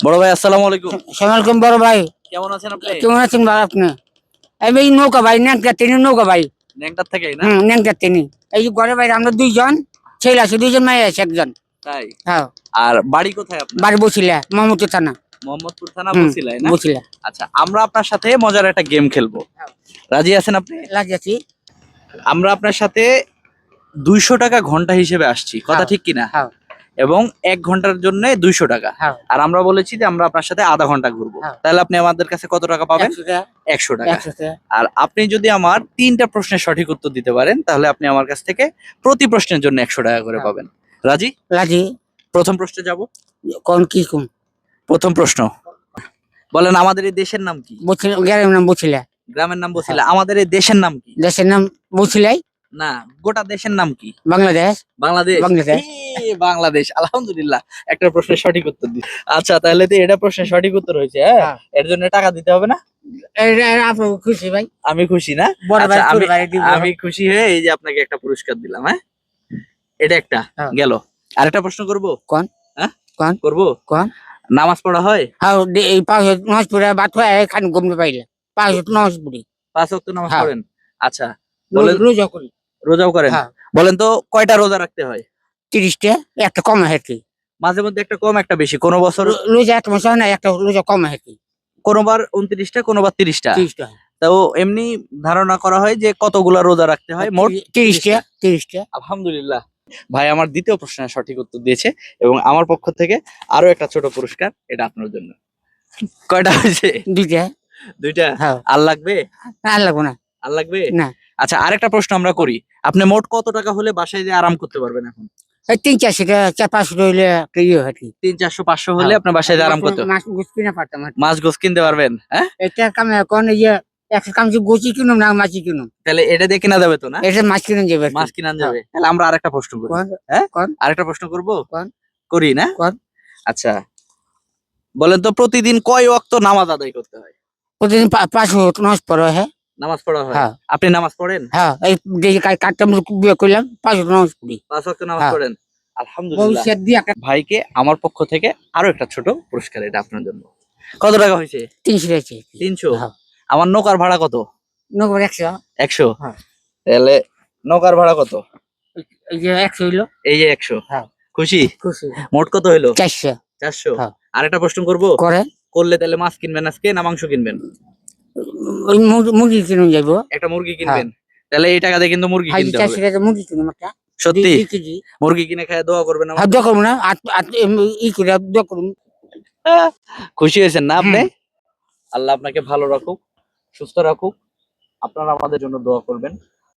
বড় ভাই আসসালামু আলাইকুম। সালামালাইকুম বড় ভাই। কেমন আছেন আপনি? কেমন আছেন ভাই আপনি? নৌকা ভাই ন্যাংটা তিনি নৌকা ভাই। ন্যাংটার থেকে না? হুম ন্যাংটা তিনি। এই যে ঘরে বাইরে আমরা দুইজন ছেলে আছে দুইজন মেয়ে আছে একজন। তাই? হ্যাঁ। আর বাড়ি কোথায় আপনার? বাড়ি বসিলা মামুতি থানা। মোহাম্মদপুর থানা হুম, না? বসিলা। আচ্ছা আমরা আপনার সাথে মজার একটা গেম খেলব। রাজি আছেন আপনি? লাগিয়েছি আমরা আপনার সাথে দুইশো টাকা ঘণ্টা হিসেবে আসছি। কথা হ্যাঁ। ঠিক কিনা? হ্যাঁ। এবং এক ঘণ্টার জন্য দুইশো টাকা। হ্যাঁ। আর আমরা বলেছি যে আমরা আপনার সাথে আধা ঘণ্টা ঘুরবো। হ্যাঁ। তাহলে আপনি আমাদের কাছে কত টাকা পাবেন? একশো টাকা। আর আপনি যদি আমার তিনটা প্রশ্নের সঠিক উত্তর দিতে পারেন তাহলে আপনি আমার কাছ থেকে প্রতি প্রশ্নের জন্য একশো টাকা করে হ্যাঁ। পাবেন। রাজি? রাজি। প্রথম প্রশ্নে যাব? কোন কি কোন? প্রথম প্রশ্ন। বলেন আমাদের এই দেশের নাম কি? গ্রামের নাম বসিলা গ্রামের নাম বসিলা আমাদের এই দেশের নাম কি? দেশের নাম বসিলাই না গোটা দেশের নাম কি? বাংলাদেশ। বাংলাদেশ? বাংলাদেশ। বাংলাদেশ আলহামদুলিল্লাহ। একটা প্রশ্নের সঠিক উত্তর দি আচ্ছা তাহলে তো এটা প্রশ্নের সঠিক উত্তর হয়েছে হ্যাঁ? হ্যাঁ। এর জন্য টাকা দিতে হবে না? খুশি ভাই? আমি খুশি না? আচ্ছা, আমি- খুশি হয়ে এই যে আপনাকে একটা পুরস্কার দিলাম হ্যাঁ? এটা একটা হ্যাঁ। গেল। আরেকটা প্রশ্ন করব? কোন? হ্যাঁ? কোন? করব? কোন? নামাজ পড়া হয়? হ্যাঁ এই পাঁচ নজ পুরা বাত হয় এখানে ঘুমতে পাইলে পাঁচ নজ পুরি পাঁচ নামাজ হ্যাঁ। পড়েন? আচ্ছা বলেন- রোজা করি। রোজাও করেন? হ্যাঁ। বলেন তো কয়টা রোজা রাখতে হয়? তিরিশটা একটা কম হয় কি মাঝে মধ্যে একটা কম একটা বেশি? কোনো বছর রোজা এক মাস হয় না একটা রোজা কম হয় কি কোনোবার উনত্রিশটা কোনোবার তিরিশটা? তিরিশটা। তো এমনি ধারণা করা হয় যে কতগুলা রোজা রাখতে হয়? মোট তিরিশটা তিরিশটা। আলহামদুলিল্লাহ। ভাই আমার দ্বিতীয় প্রশ্নের সঠিক উত্তর দিয়েছে এবং আমার পক্ষ থেকে আরও একটা ছোট পুরস্কার এটা আপনার জন্য। কয়টা হয়েছে? দুইটা। দুইটা? হ্যাঁ। আর লাগবে? আর লাগবো না। আর লাগবে? না। আচ্ছা আরেকটা প্রশ্ন আমরা করি। আপনি মোট কত টাকা হলে বাসায় যে আরাম করতে পারবেন এখন? তিন চারশো টাকা চার পাঁচশো হইলে ইয়ে হয় তিন চারশো পাঁচশো হলে হ্যাঁ। আপনার বাসায় আরাম করতে মাছ গুছ কিনে পারতাম মাছ গোস কিনতে পারবেন হ্যাঁ? এটা কামে কোন ইয়ে কাম যে গুছি কিনুম না মাছি কিনুম। তাহলে এটা দিয়ে কেনা যাবে তো না? এটা মাছ কিনে যাবে মাছ কিনা যাবে। তাহলে আমরা আরেকটা প্রশ্ন করি। কোন? হ্যাঁ? আরেকটা প্রশ্ন করব? করি না? আচ্ছা। বলেন তো প্রতিদিন কয় ওয়াক্ত নামাজ আদায় করতে হয়? প্রতিদিন পাঁচশো পড়ে হ্যাঁ? নামাজ পড়া হয়। হ্যাঁ। আপনি নামাজ পড়েন? হ্যাঁ এই যে কাটটা বিয়ে করলাম পাঁচশো নজ পড়ি। পাঁচ ওয়াক্ত নামাজ হ্যাঁ। পড়েন। আলহামদুলিল্লাহ। একটা ভাইকে আমার পক্ষ থেকে আরও একটা ছোট পুরস্কার এটা আপনার জন্য। কত টাকা হয়েছে? তিনশো রয়েছে তিনশো? হ্যাঁ। আমার নৌকার ভাড়া কত? নগর একশো। একশো। তাহলে নৌকার ভাড়া কত? এই যে একশো হইল। এই যে একশো। হ্যাঁ। খুশি? খুশি। মোট কত হইল? চারশো। চারশো? হ্যাঁ। আরেকটা প্রশ্ন করব? করে করলে তাহলে মাছ কিনবেন আজকে না মাংস কিনবেন? ওই মুরগি- কিনে যাব একটা মুরগি কিনবেন। তাহলে এই টাকা দিয়ে কিন্তু মুরগি কিনতে হবে। টাকা মুরগি কিনুম একটা। সত্যি? মুরগি কিনে খায় দোয়া করবেন হাত দোয়া করব না। ই করে দোয়া করুন। খুশি হয়েছেন না আপনি? আল্লাহ আপনাকে ভালো রাখুক সুস্থ রাখুক। আপনারা আমাদের জন্য দোয়া করবেন।